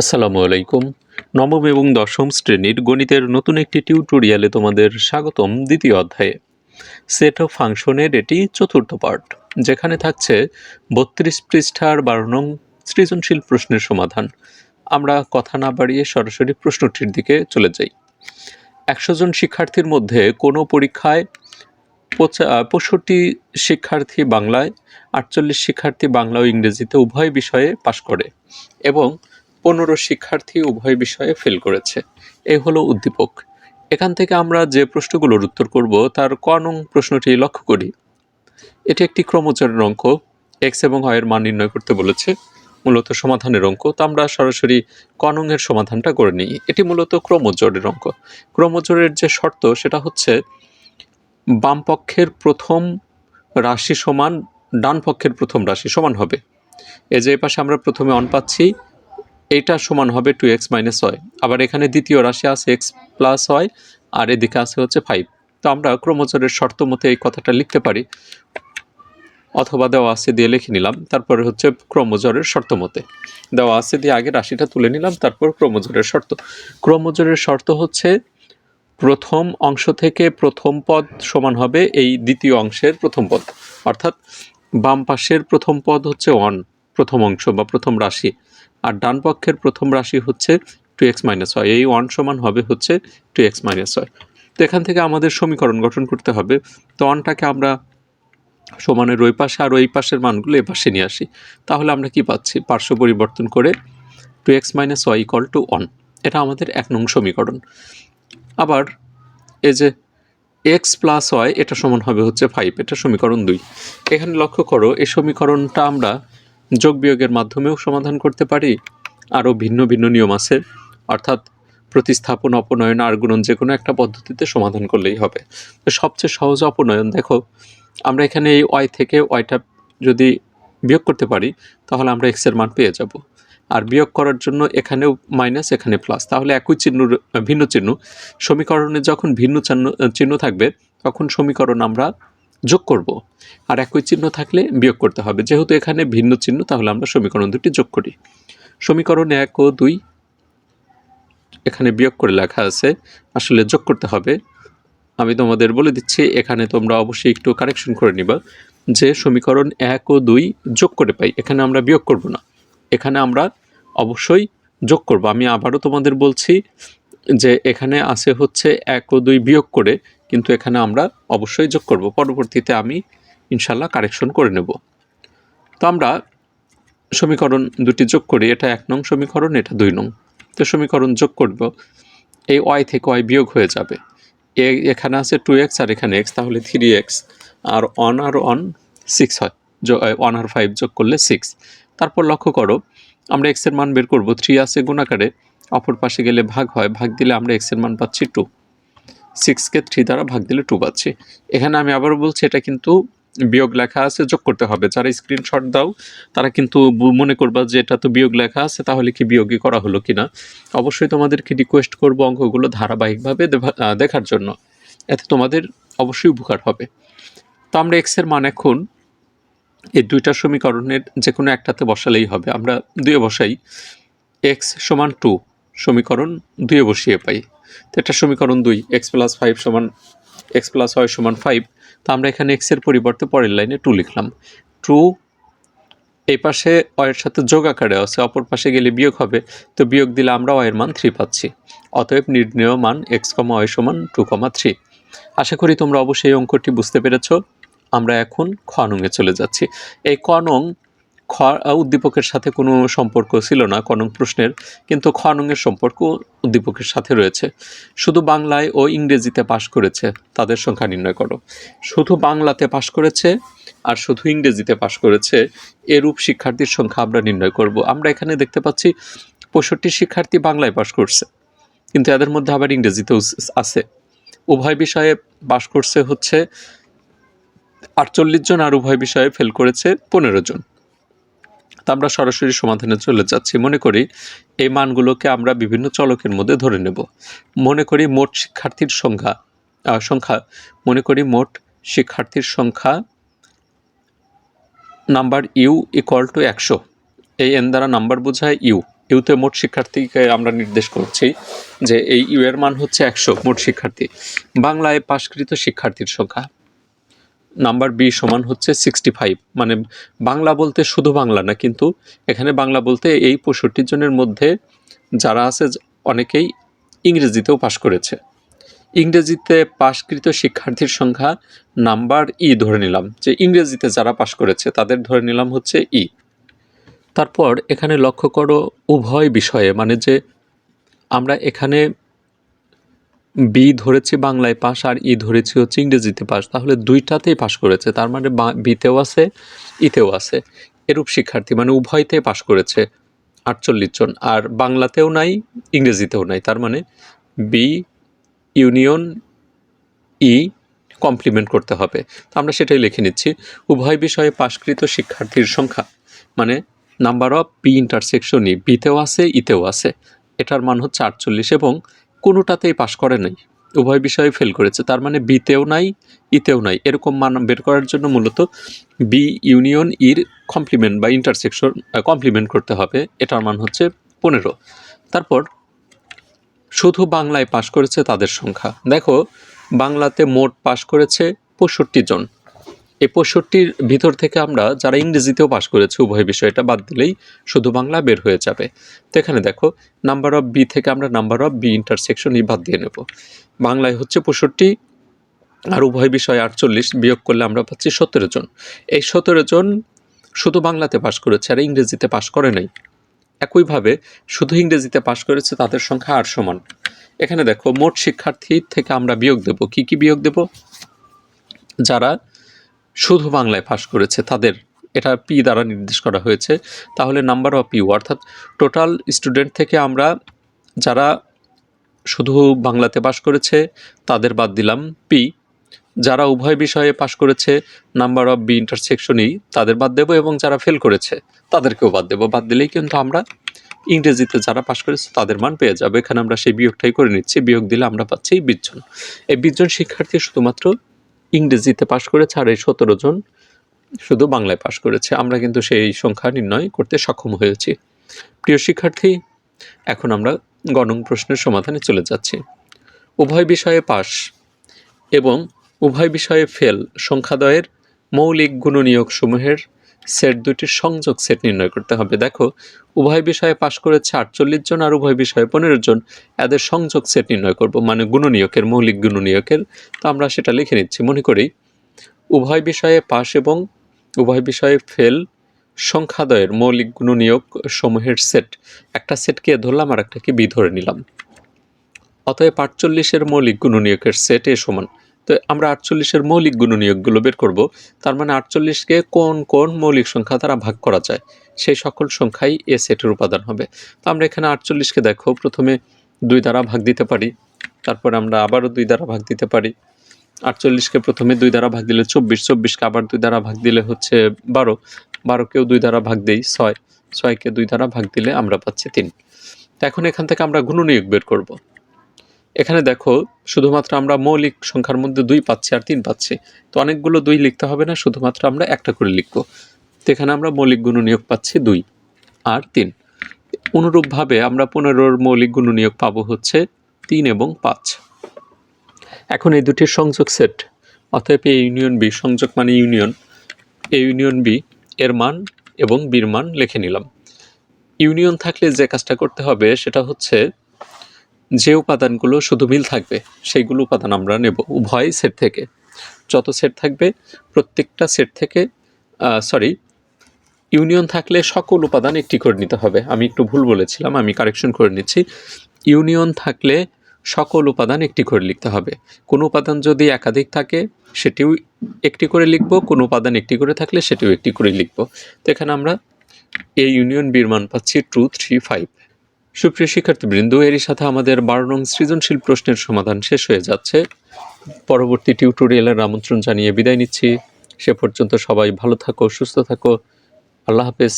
আসসালামু আলাইকুম। নবম এবং দশম শ্রেণির গণিতের নতুন একটি টিউটোরিয়ালে তোমাদের স্বাগতম দ্বিতীয় অধ্যায়ে। সেট অফ ফাংশনের এটি চতুর্থ পার্ট যেখানে থাকছে বত্রিশ পৃষ্ঠার বারো নং সৃজনশীল প্রশ্নের সমাধান। আমরা কথা না বাড়িয়ে সরাসরি প্রশ্নটির দিকে চলে যাই। একশো জন শিক্ষার্থীর মধ্যে কোনো পরীক্ষায় পঁয়ষট্টি শিক্ষার্থী বাংলায়, আটচল্লিশ শিক্ষার্থী বাংলা ও ইংরেজিতে উভয় বিষয়ে পাশ করে এবং পনেরো শিক্ষার্থী উভয় বিষয়ে ফেল করেছে। এই হলো উদ্দীপক। এখান থেকে আমরা যে প্রশ্নগুলোর উত্তর করব, তার ক নং প্রশ্নটি লক্ষ্য করি। এটি একটি ক্রমচারের অঙ্ক। এক্স এবং হয় এর মান নির্ণয় করতে বলেছে। মূলত সমাধানের অঙ্ক। তো আমরা সরাসরি ক নং এর সমাধানটা করে নিই। এটি মূলত ক্রমজোড়ের অঙ্ক। ক্রমজোড়ের যে শর্ত, সেটা হচ্ছে বামপক্ষের প্রথম রাশি সমান ডান পক্ষের প্রথম রাশি সমান হবে। এই যে পাশে আমরা প্রথমে অন পাচ্ছি এইটা সমান হবে টু এক্স মাইনাস ওয়াই আবার এখানে দ্বিতীয় রাশি আছে এক্স প্লাস ওয়াই আর এদিকে আছে হচ্ছে ফাইভ তো আমরা ক্রমচরের শর্ত মতে এই কথাটা লিখতে পারি। অথবা দেওয়া আছে দিয়ে লিখে নিলাম, তারপরে হচ্ছে ক্রমজোরের শর্ত মতে। দেওয়া আছে দিয়ে আগে রাশিটা তুলে নিলাম, তারপর ক্রমজোরের শর্ত। ক্রমজোরের শর্ত হচ্ছে প্রথম অংশ থেকে প্রথম পদ সমান হবে এই দ্বিতীয় অংশের প্রথম পদ। অর্থাৎ বাম পাশের প্রথম পদ হচ্ছে ওয়ান প্রথম অংশ বা প্রথম রাশি। আর ডান পক্ষের প্রথম রাশি হচ্ছে টু এক্স মাইনাস ওয়াই এই ওয়ান সমান হবে হচ্ছে টু এক্স মাইনাস ওয়াই তো এখান থেকে আমাদের সমীকরণ গঠন করতে হবে। তো ওয়ানটাকে আমরা সমানের ওই পাশে আর ওই পাশের মানগুলো এ পাশে নিয়ে আসি। তাহলে আমরা কি পাচ্ছি? পার্শ্ব পরিবর্তন করে two x minus y equal two one এটা আমাদের এক নং সমীকরণ। আবার এই যে এক্স প্লাস ওয়াই এটা সমান হবে হচ্ছে ফাইভ এটা সমীকরণ দুই। এখানে লক্ষ্য করো, এই সমীকরণটা আমরা যোগ বিয়োগের মাধ্যমেও সমাধান করতে পারি। আরও ভিন্ন ভিন্ন নিয়ম আছে। অর্থাৎ প্রতিস্থাপন, অপনয়ন আর গুণন যে কোনো একটা পদ্ধতিতে সমাধান করলেই হবে। তো সবচেয়ে সহজ অপনয়ন, দেখো, আমরা এখানে এই ওয়াই থেকে ওয়াইটা যদি বিয়োগ করতে পারি, তাহলে আমরা এক্সের মান পেয়ে যাব। আর বিয়োগ করার জন্য এখানেও মাইনাস এখানে প্লাস তাহলে একই চিহ্ন ভিন্ন চিহ্ন। সমীকরণে যখন ভিন্ন চিহ্ন চিহ্ন থাকবে, তখন সমীকরণ আমরা যোগ করব। আর একই চিহ্ন থাকলে বিয়োগ করতে হবে। যেহেতু এখানে ভিন্ন চিহ্ন, তাহলে আমরা সমীকরণ দুটি যোগ করি। সমীকরণ এক ও দুই এখানে বিয়োগ করে লেখা আছে। আসলে যোগ করতে হবে। আমি তোমাদের বলে দিচ্ছি, এখানে তোমরা অবশ্যই একটু কারেকশন করে নিবা যে সমীকরণ এক ও দুই যোগ করে পাই। এখানে আমরা বিয়োগ করব না। এখানে আমরা অবশ্যই যোগ করব। আমি আবারও তোমাদের বলছি যে এখানে আছে হচ্ছে এক ও দুই বিয়োগ করে কিন্তু এখানে আমরা অবশ্যই যোগ করব। পরবর্তীতে আমি ইনশাল্লাহ কারেকশন করে নেব। তো আমরা সমীকরণ দুটি যোগ করি। এটা এক নং সমীকরণ, এটা দুই নং। তো সমীকরণ যোগ করব। এই ওয়াই থেকে ওয়াই বিয়োগ হয়ে যাবে। এ, এখানে আছে টু এক্স আর এখানে এক্স তাহলে থ্রি এক্স আর ওয়ান আর ওয়ান সিক্স হয়। ওয়ান আর ফাইভ যোগ করলে সিক্স তারপর লক্ষ্য করো, আমরা এক্সের মান বের করব। থ্রি আছে গুণাকারে। অপর পাশে গেলে ভাগ হয়। ভাগ দিলে আমরা এক্সের মান পাচ্ছি টু সিক্সকে থ্রি দ্বারা ভাগ দিলে টু পাচ্ছি। এখানে আমি আবারও বলছি, এটা কিন্তু বিয়োগ লেখা আছে, যোগ করতে হবে। যারা স্ক্রিনশট দাও, তারা কিন্তু মনে করবা যে এটা তো বিয়োগ লেখা আছে, তাহলে কি বিয়োগই করা হলো কিনা? অবশ্যই তোমাদেরকে রিকোয়েস্ট করব অঙ্কগুলো ধারাবাহিকভাবে দেখার জন্য। এতে তোমাদের অবশ্যই উপকার হবে। তো আমরা এক্সের মান এখন এই দুইটা সমীকরণের যে কোনো একটাতে বসালেই হবে। আমরা দুয়ে বসাই। এক্স সমান টু সমীকরণ দুয়ে বসিয়ে পাই। তো এটা সমীকরণ দুই এক্স প্লাস ফাইভ সমান এক্স প্লাস ওয়াই সমান ফাইভ তো আমরা এখানে এক্সের পরিবর্তে পরের লাইনে টু লিখলাম। টু এই পাশে ওয়ের সাথে যোগ আকারে আছে, অপর পাশে গেলে বিয়োগ হবে। তো বিয়োগ দিলে আমরা ওয়ের মান থ্রি পাচ্ছি। অতএব নির্ণয় মান এক্স কমা ওয়াই সমান টু কমা থ্রি আশা করি তোমরা অবশ্যই অঙ্কটি বুঝতে পেরেছ। আমরা এখন খ নংয়ে চলে যাচ্ছি। এই ক নং খ উদ্দীপকের সাথে কোনো সম্পর্ক ছিল না ক প্রশ্নের, কিন্তু খ নংয়ের সম্পর্ক উদ্দীপকের সাথে রয়েছে। শুধু বাংলায় ও ইংরেজিতে পাশ করেছে, তাদের সংখ্যা নির্ণয় করো। শুধু বাংলাতে পাশ করেছে আর শুধু ইংরেজিতে পাশ করেছে, এরূপ শিক্ষার্থীর সংখ্যা আমরা নির্ণয় করব। আমরা এখানে দেখতে পাচ্ছি পঁয়ষট্টি শিক্ষার্থী বাংলায় পাশ করছে, কিন্তু এদের মধ্যে আবার ইংরেজিতেও আছে। উভয় বিষয়ে পাশ করছে হচ্ছে আটচল্লিশ জন আর উভয় বিষয়ে ফেল করেছে পনেরো জন। তা আমরা সরাসরি সমাধানে চলে যাচ্ছি। মনে করি এই মানগুলোকে আমরা বিভিন্ন চলকের মধ্যে ধরে নেব। মনে করি মোট শিক্ষার্থীর সংখ্যা সংখ্যা, মনে করি মোট শিক্ষার্থীর সংখ্যা নাম্বার ইউ ইকুয়াল টু একশো। এই এন দ্বারা নাম্বার বোঝায় ইউ। ইউতে মোট শিক্ষার্থীকে আমরা নির্দেশ করছি যে এই ইউ এর মান হচ্ছে একশো মোট শিক্ষার্থী। বাংলায় পাশকৃত শিক্ষার্থীর সংখ্যা। নাম্বার বি সমান হচ্ছে সিক্সটি ফাইভ মানে বাংলা বলতে শুধু বাংলা না, কিন্তু এখানে বাংলা বলতে এই পঁয়ষট্টি জনের মধ্যে যারা আছে, অনেকেই ইংরেজিতেও পাশ করেছে। ইংরেজিতে পাশকৃত শিক্ষার্থীর সংখ্যা নাম্বার ই ধরে নিলাম, যে ইংরেজিতে যারা পাশ করেছে, তাদের ধরে নিলাম হচ্ছে ই। তারপর এখানে লক্ষ্য করো উভয় বিষয়ে মানে যে আমরা এখানে বি ধরেছি বাংলায় পাস আর ই ধরেছি হচ্ছে ইংরেজিতে পাস। তাহলে দুইটাতেই পাস করেছে, তার মানে বিতেও আছে ইতেও আছে। এরূপ শিক্ষার্থী মানে উভয়তে পাস করেছে আটচল্লিশ জন। আর বাংলাতেও নাই, ইংরেজিতেও নাই, তার মানে বি ইউনিয়ন ই কমপ্লিমেন্ট করতে হবে। তো আমরা সেটাই লিখে নিচ্ছি, উভয় বিষয়ে পাশকৃত শিক্ষার্থীর সংখ্যা মানে number of B intersection E বিতেও আছে ইতেও আছে। এটার মান হচ্ছে আটচল্লিশ এবং কোনোটাতেই পাশ করে নাই। উভয় বিষয়ে ফেল করেছে। তার মানে বিতেও নাই ইতেও নাই। এরকম মান বের করার জন্য মূলত বি ইউনিয়ন ইর কমপ্লিমেন্ট বা ইন্টারসেকশন কমপ্লিমেন্ট করতে হবে। এটার মান হচ্ছে পনেরো। তারপর, শুধু বাংলায় পাশ করেছে তাদের সংখ্যা। দেখো, বাংলাতে মোট পাশ করেছে পঁয়ষট্টি জন। এই পঁয়ষট্টির ভিতর থেকে আমরা যারা ইংরেজিতেও পাশ করেছে উভয় বিষয়টা বাদ দিলেই শুধু বাংলা বের হয়ে যাবে। তো এখানে দেখো নাম্বার অফ বি থেকে আমরা number of B intersection E বাদ দিয়ে নেব। বাংলায় হচ্ছে পঁয়ষট্টি, আর উভয় বিষয় আটচল্লিশ বিয়োগ করলে আমরা পাচ্ছি সতেরো জন। এই সতেরো জন শুধু বাংলাতে পাশ করেছে, আর ইংরেজিতে পাশ করে নাই। একইভাবে শুধু ইংরেজিতে পাশ করেছে, তাদের সংখ্যা আট সমান। এখানে দেখো, মোট শিক্ষার্থী থেকে আমরা বিয়োগ দেব। কি কি বিয়োগ দেব? যারা শুধু বাংলায় পাশ করেছে, তাদের এটা পি দ্বারা নির্দেশ করা হয়েছে। তাহলে নাম্বার অফ ইউ অর্থাৎ টোটাল স্টুডেন্ট থেকে আমরা যারা শুধু বাংলাতে পাশ করেছে, তাদের বাদ দিলাম পি যারা উভয় বিষয়ে পাশ করেছে নাম্বার অফ বি ইন্টারসেকশনই তাদের বাদ দেবো এবং যারা ফেল করেছে, তাদেরকেও বাদ দেবো। বাদ দিলেই কিন্তু আমরা ইংরেজিতে যারা পাশ করেছে, তাদের মান পেয়ে যাব। এখানে আমরা সেই বিয়োগটাই করে নিচ্ছি। বিয়োগ দিলে আমরা পাচ্ছি বিশ জন। এই বিশ জন শিক্ষার্থী শুধুমাত্র ইংরেজিতে পাশ করেছে আর এই সতেরো জন শুধু বাংলায় পাশ করেছে। আমরা কিন্তু সেই সংখ্যা নির্ণয় করতে সক্ষম হয়েছি। প্রিয় শিক্ষার্থী, এখন আমরা গণং প্রশ্নের সমাধানে চলে যাচ্ছি। উভয় বিষয়ে পাশ এবং উভয় বিষয়ে ফেল সংখ্যাদয়ের মৌলিক গুণনীয়ক সমূহের সেট দুটির সংযোগ সেট নির্ণয় করতে হবে। দেখো, উভয় বিষয়ে পাশ করেছে আটচল্লিশ জন আর উভয় বিষয়ে পনেরো জন। এদের সংযোগ সেট নির্ণয় করব মানে গুণনীয়কের, মৌলিক গুণনীয়কের। তো আমরা সেটা লিখে নিচ্ছি, মনে করি, উভয় বিষয়ে পাশ এবং উভয় বিষয়ে ফেল সংখ্যাদয়ের মৌলিক গুণনীয়ক সমূহের সেট। একটা সেটকে ধরলাম আর একটাকে বি ধরে নিলাম। অতএব আটচল্লিশের মৌলিক গুণনীয়কের সেট এ সমান। তো আমরা আটচল্লিশের মৌলিক গুণনীয়কগুলো বের করব। তার মানে আটচল্লিশকে কোন কোন মৌলিক সংখ্যা দ্বারা ভাগ করা যায়? সেই সকল সংখ্যাই এ সেটের উপাদান হবে। তো আমরা এখানে আটচল্লিশকে দেখো, প্রথমে দুই দ্বারা ভাগ দিতে পারি, তারপর আমরা আবারও দুই দ্বারা ভাগ দিতে পারি। আটচল্লিশকে প্রথমে দুই দ্বারা ভাগ দিলে চব্বিশ, চব্বিশকে আবার দুই দ্বারা ভাগ দিলে হচ্ছে বারো। বারোকেও দুই দ্বারা ভাগ দেই, ছয়। ছয়কে দুই দ্বারা ভাগ দিলে আমরা পাচ্ছি তিন। এখন এখান থেকে আমরা গুণনীয়ক বের করব। এখানে দেখো, শুধুমাত্র আমরা মৌলিক সংখ্যার মধ্যে দুই পাচ্ছি আর তিন পাচ্ছি। তো অনেকগুলো দুই লিখতে হবে না, শুধুমাত্র আমরা একটা করে লিখব। তো এখানে আমরা মৌলিক গুণনীয়ক পাচ্ছি দুই আর তিন। অনুরূপভাবে আমরা পনেরোর মৌলিক গুণনীয়ক পাবো হচ্ছে তিন এবং পাঁচ। এখন এই দুটির সংযোগ সেট। অতএব এ ইউনিয়ন বি, সংযোগ মানে ইউনিয়ন। এ ইউনিয়ন বি, এর মান এবং বির মান লিখে নিলাম। ইউনিয়ন থাকলে যে কাজটা করতে হবে সেটা হচ্ছে যে উপাদানগুলো শুধু মিল থাকবে, সেইগুলো উপাদান আমরা নেব উভয় সেট থেকে। যত সেট থাকবে, প্রত্যেকটা সেট থেকে সরি ইউনিয়ন থাকলে সকল উপাদান একটি করে নিতে হবে। আমি একটু ভুল বলেছিলাম, আমি কারেকশন করে নিচ্ছি। ইউনিয়ন থাকলে সকল উপাদান একটি করে লিখতে হবে। কোনো উপাদান যদি একাধিক থাকে, সেটিও একটি করে লিখব। কোনো উপাদান একটি করে থাকলে সেটিও একটি করে লিখব। তো এখানে আমরা এই ইউনিয়ন বির মান পাচ্ছি টু থ্রি ফাইভ সুপ্রিয় শিক্ষার্থীবৃন্দ, এরই সাথে আমাদের বারো নং সৃজনশীল প্রশ্নের সমাধান শেষ হয়ে যাচ্ছে। পরবর্তী টিউটোরিয়ালের আমন্ত্রণ জানিয়ে বিদায় নিচ্ছি। সে পর্যন্ত সবাই ভালো থাকো, সুস্থ থাকো। আল্লাহ হাফেজ।